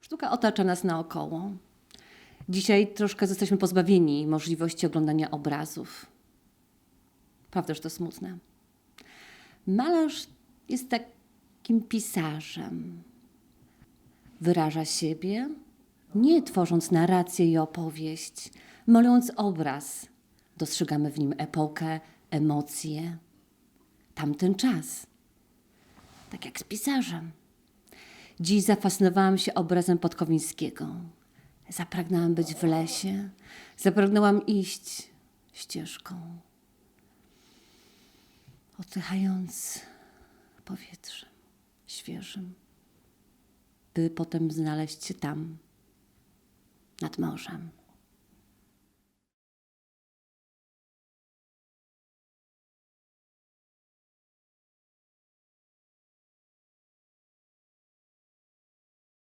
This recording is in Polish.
Sztuka otacza nas naokoło. Dzisiaj troszkę jesteśmy pozbawieni możliwości oglądania obrazów. Prawda, że to smutne. Malarz jest takim pisarzem. Wyraża siebie, nie tworząc narrację i opowieść, malując obraz. Dostrzegamy w nim epokę, emocje, tamten czas. Tak jak z pisarzem. Dziś zafascynowałam się obrazem Podkowińskiego. Zapragnęłam być w lesie, zapragnęłam iść ścieżką, oddychając powietrzem świeżym, by potem znaleźć się tam, nad morzem.